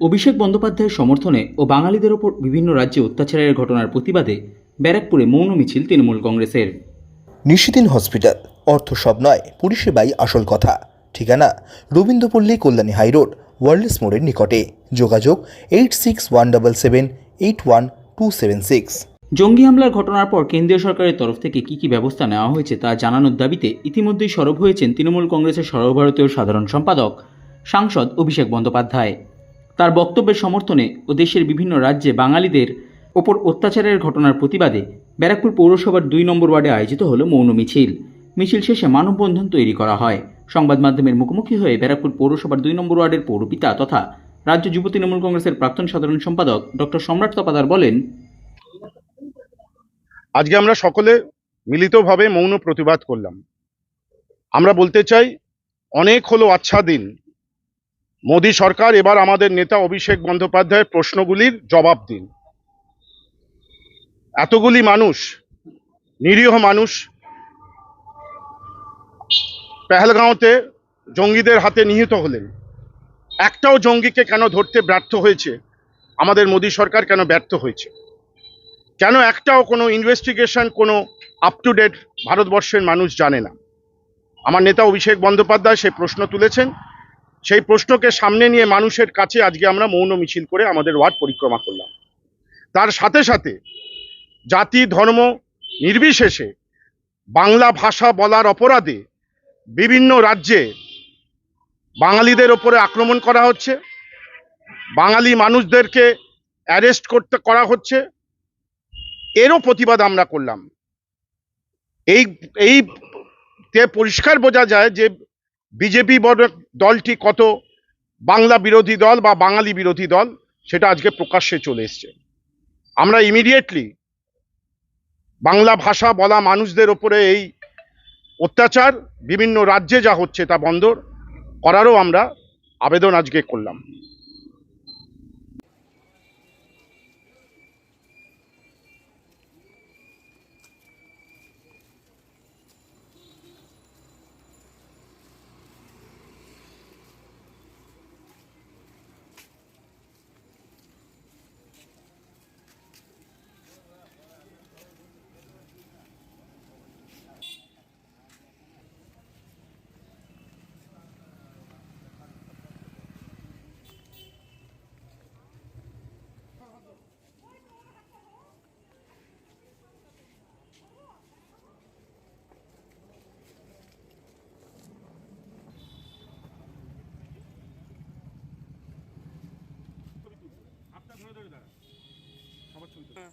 অভিষেক বন্দ্যোপাধ্যায়ের সমর্থনে ও বাঙালিদের ওপর বিভিন্ন রাজ্যে অত্যাচারের ঘটনার প্রতিবাদে ব্যারাকপুরে মৌন মিছিল তৃণমূল কংগ্রেসের। নিশিদিন হসপিটাল অর্থ সব নয় পরিষেবাই আসল কথা। ঠিকানা রবীন্দ্রপল্লী কল্যাণী হাইরোড ওয়ার্ল্ডস মোড়ের নিকটে। যোগাযোগ eight six one double seven eight one two seven six. জঙ্গি হামলার ঘটনার পর কেন্দ্রীয় সরকারের তরফ থেকে কী কী ব্যবস্থা নেওয়া হয়েছে তা জানানোর দাবিতে ইতিমধ্যেই সরব হয়েছেন তৃণমূল কংগ্রেসের সর্বভারতীয় সাধারণ সম্পাদক সাংসদ অভিষেক বন্দ্যোপাধ্যায়। তার বক্তব্যের সমর্থনে ও দেশের বিভিন্ন রাজ্যে বাঙালিদের ওপর অত্যাচারের ঘটনার প্রতিবাদে ব্যারাকপুর পৌরসভার দুই নম্বর ওয়ার্ডে আয়োজিত হলো মৌন মিছিল। মিছিল শেষে মানববন্ধন তৈরি করা হয়। সংবাদ মাধ্যমের মুখোমুখি হয়ে ব্যারাকপুর পৌরসভার দুই নম্বর ওয়ার্ডের পৌরপিতা তথা রাজ্য যুব তৃণমূল কংগ্রেসের প্রাক্তন সাধারণ সম্পাদক ডক্টর সম্রাট তপাদার বলেন, আজকে আমরা সকলে মিলিতভাবে মৌন প্রতিবাদ করলাম। আমরা বলতে চাই, অনেক হলো আচ্ছা দিন। মোদী সরকার এবার আমাদের নেতা অভিষেক বন্দ্যোপাধ্যায়ের প্রশ্নগুলির জবাব দিন। এতগুলি মানুষ, নিরীহ মানুষ, পেহেলগাঁওতে জঙ্গিদের হাতে নিহত হলেন। একটাও জঙ্গিকে কেন ধরতে ব্যর্থ হয়েছে? আমাদের মোদী সরকার কেন ব্যর্থ হয়েছে? কেন একটাও কোনো ইনভেস্টিগেশন কোনো আপ টু ডেট ভারতবর্ষের মানুষ জানে না? আমার নেতা অভিষেক বন্দ্যোপাধ্যায় সেই প্রশ্ন তুলেছেন সেই প্রশ্নকে সামনে নিয়ে মানুষের কাছে আজকে আমরা মৌন মিছিল করে আমাদের ওয়ার্ড পরিক্রমা করলাম। তার সাথে সাথে জাতি, ধর্ম নির্বিশেষে বাংলা ভাষা বলার অপরাধে বিভিন্ন রাজ্যে বাঙালিদের ওপরে আক্রমণ করা হচ্ছে। বাঙালি মানুষদেরকে অ্যারেস্ট করতে করা হচ্ছে। এরও প্রতিবাদ আমরা করলাম। এই এই পরিষ্কার বোঝা যায় যে বিজেপি বড় দলটি কত? বাংলা বিরোধী দল বা বাঙালি বিরোধী দল? সেটা আজকে প্রকাশ্যে চলে এসছে। আমরা ইমিডিয়েটলি বাংলা ভাষা বলা মানুষদের ওপরে এই অত্যাচার, বিভিন্ন রাজ্যে যা হচ্ছে তা বন্ধ করারও আমরা আবেদন আজকে করলাম। 嗯。